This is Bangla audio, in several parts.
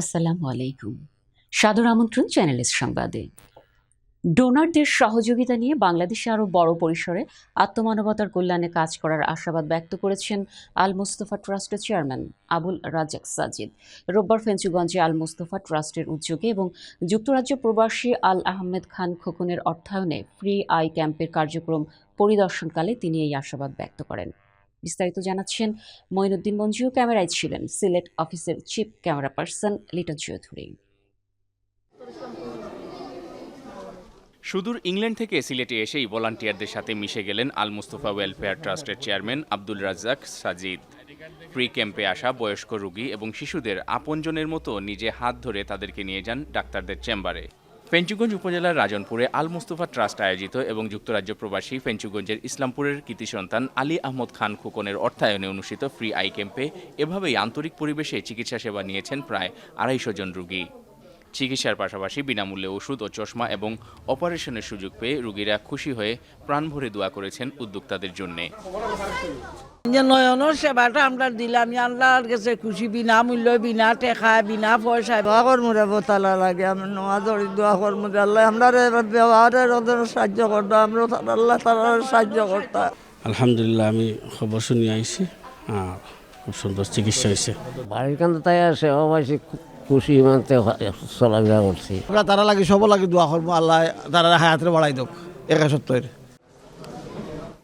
আসসালামু আলাইকুম। সাদর আমন্ত্রণ চ্যানেলের সংবাদে। ডোনারদের সহযোগিতা নিয়ে বাংলাদেশে আরও বড় পরিসরে আত্মমানবতার কল্যাণে কাজ করার আশাবাদ ব্যক্ত করেছেন আল মুস্তফা ট্রাস্টের চেয়ারম্যান আবুল রাজাক সাজিদ। রোববার ফেঞ্চুগঞ্জে আল মুস্তফা ট্রাস্টের উদ্যোগে এবং যুক্তরাজ্য প্রবাসী আল আহমেদ খান খোকনের অর্থায়নে ফ্রি আই ক্যাম্পের কার্যক্রম পরিদর্শনকালে তিনি এই আশাবাদ ব্যক্ত করেন। বিস্তারিত জানাচ্ছেন মঈনুদ্দিন মঞ্জু ক্যামেরায় ছিলেন সিলেট অফিসের chief camera person Liton Chowdhury. সুদূর ইংল্যান্ড থেকে সিলেটে এসেই ভলান্টিয়ারদের সাথে মিশে গেলেন আল মুস্তফা ওয়েলফেয়ার ট্রাস্টের চেয়ারম্যান আব্দুল রাজ্জাক সাজিদ। প্রি ক্যাম্পে আসা বয়স্ক রোগী এবং শিশুদের আপনজনের মতো নিজে হাত ধরে তাদেরকে নিয়ে যান ডাক্তারদের চেম্বারে। ফেঞ্চুগঞ্জ উপজেলার রাজনপুরে আল মুস্তফা ট্রাস্ট আয়োজিত এবং যুক্তরাজ্য প্রবাসী ফেঞ্চুগঞ্জের ইসলামপুরের কৃতি সন্তান আলী আহমদ খান খোকনের অর্থায়নে অনুষ্ঠিত ফ্রি আই ক্যাম্পে এভাবেই আন্তরিক পরিবেশে চিকিৎসা সেবা নিয়েছেন প্রায় আড়াইশো জন রোগী। চিকিৎসার পাশাপাশি বিনামূল্যে ওষুধ ও চশমা এবং অপারেশনের সুযোগ পেয়ে রোগীরা খুশি হয়ে প্রাণ ভরে দোয়া করেছেন উদ্যোক্তাদের জন্যে। যে নয়নের সেবাটা আমরা দিলাম আল্লাহর কাছে খুশি বিনা মূল্য বিনা টেকা বিনা পয়সা দোয়া কর্মরে বতালা লাগে আমরা নোয়া ধরি দোয়া কর্মরে আল্লাহ আমরা ব্যবহারের ওদের সাহায্য করতাম আমরা আল্লাহ তার সাহায্য করতাম আলহামদুলিল্লাহ আমি খবর শুনে আইছি। আর খুব সুন্দর চিকিৎসা হয়েছে। বাড়ির কান্দ তাই আছে অবশ্যই খুশি মানতে চলাফেরা করছি আমরা তারা লাগে সব লাগে দোয়া করবো আল্লাহ তারা হায়াতের বাড়াই দোক একা সত্তরের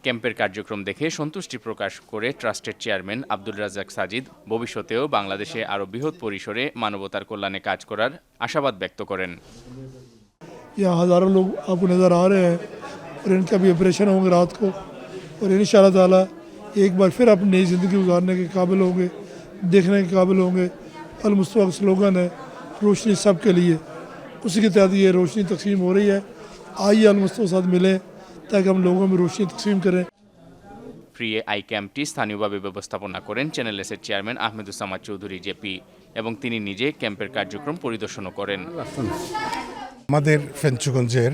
ক্যাম্পের কার্যক্রম দেখে সন্তুষ্টি প্রকাশ করে ট্রাস্টের চেয়ারম্যান আব্দুল রাজাক সাজিদ ভবিষ্যতেও বাংলাদেশে আরও বৃহৎ পরিসরে মানবতার কল্যাণে কাজ করার আশাবাদ ব্যক্ত করেন यहाँ हज़ारों लोग आपको नज़र आ रहे हैं और इनका भी ऑपरेशन होंगे रात को और इन ताला एक बार फिर अपनी नई ज़िंदगी गुजारने के काबिल होंगे देखने के काबिल होंगे अल मुस्तफ़ा का स्लोगन है रोशनी सब के लिए उसी के तहत ये रोशनी तकसीम हो रही है आइए अल मुस्तफ़ा के साथ मिलें ताकि हम लोगों में रोशनी तकसीम करें ফ্রি আই ক্যাম্পটি স্থানীয়ভাবে ব্যবস্থাপনা করেন চ্যানেল এসের চেয়ারম্যান আহমেদুসামাদ চৌধুরী জেপি এবং তিনি নিজে ক্যাম্পের কার্যক্রম পরিদর্শনও করেন আমাদের ফেঞ্চুগঞ্জের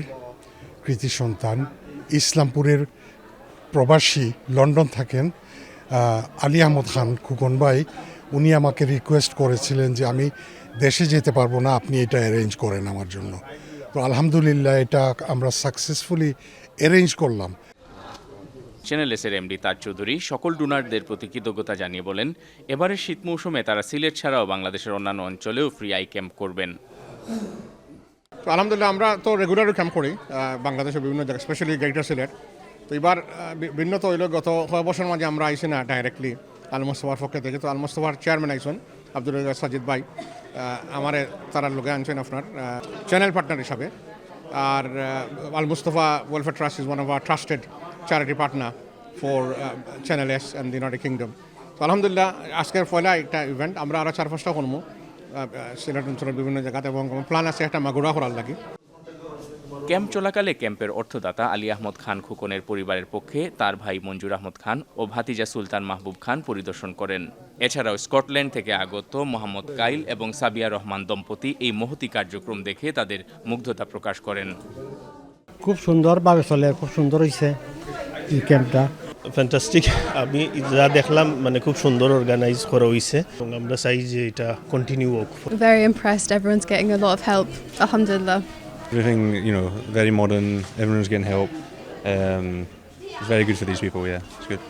কৃতি সন্তান ইসলামপুরের প্রবাসী লন্ডন থাকেন আহ, আলী আহমদ খান খুকন ভাই উনি আমাকে রিকোয়েস্ট করেছিলেন যে আমি দেশে যেতে পারব না আপনি এটা অ্যারেঞ্জ করেন আমার জন্য। তো আলহামদুলিল্লাহ এটা আমরা সাকসেসফুলি অ্যারেঞ্জ করলাম। চ্যানেল এসের এমডি তাজ চৌধুরী সকল ডোনারদের প্রতি কৃতজ্ঞতা জানিয়ে বলেন এবারের শীত মৌসুমে তারা সিলেট ছাড়াও বাংলাদেশের অন্যান্য অঞ্চলেও ফ্রি আই ক্যাম্প করবেন। তো আলহামদুলিল্লাহ আমরা তো রেগুলারও ক্যাম্প করি বাংলাদেশের বিভিন্ন জায়গায় স্পেশালি গ্রেটার সিলেট তো এবার ভিন্ন তো হইল গত কয়েক বছর মাঝে আমরা আইসি না ডাইরেক্টলি আলমোস্তফার পক্ষে থেকে তো আলমোস্তফার চেয়ারম্যান আইসন আব্দুল সাজিদ ভাই। আমারে তারা লোকে আনছেন আপনার চ্যানেল পার্টনার হিসাবে। আর Al Mustafa welfare trust is one of our trusted charity partner for channel S and United Kingdom তো আলহামদুলিল্লাহ আজকের পয়লা একটা ইভেন্ট আমরা আরও চার পাঁচটা আহ, সিলেট অঞ্চলের বিভিন্ন জায়গাতে এবং প্ল্যান আছে একটা মাগুরা করার লাগে। ক্যাম্প চলাকালে ক্যাম্পের অর্থদাতা আলী আহমদ খান খুকনের পরিবারের পক্ষে তার ভাই মঞ্জুর আহমদ খান ও ভাতিজা সুলতান মাহবুব খান পরিদর্শন করেন এছাড়াও স্কটল্যান্ড থেকে আগত মোহাম্মদ কাইল এবং সাবিয়া রহমান দম্পতি এই মহতি কার্যক্রম দেখে তাদের মুগ্ধতা প্রকাশ করেন খুব সুন্দরভাবে চলে খুব সুন্দর হয়েছে এই ক্যাম্পটা ফ্যান্টাস্টিক আমি যা দেখলাম মানে খুব সুন্দর অর্গানাইজ করা হয়েছে এবং আমরা চাই যে এটা কন্টিনিউ হোক Very impressed. Everyone's getting a lot of help. Alhamdulillah. Everything, you know, very modern. Everyone's getting help. Um, it's very good for these people. Yeah, it's good.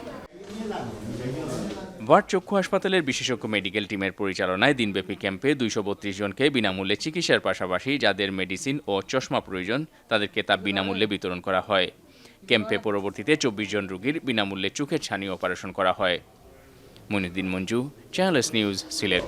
Ward চক্ষু হাসপাতালের বিশেষজ্ঞ মেডিকেল টিমের পরিচালনায় দিনব্যাপী ক্যাম্পে দুইশো বত্রিশ জনকে বিনামূল্যে চিকিৎসার পাশাপাশি যাদের মেডিসিন ও চশমা প্রয়োজন তাদেরকে তা বিনামূল্যে বিতরণ করা হয় ক্যাম্পে পরবর্তীতে চব্বিশ জন রোগীর বিনামূল্যে চোখের ছানি অপারেশন করা হয় Moniuddin Manju channel S news Sylhet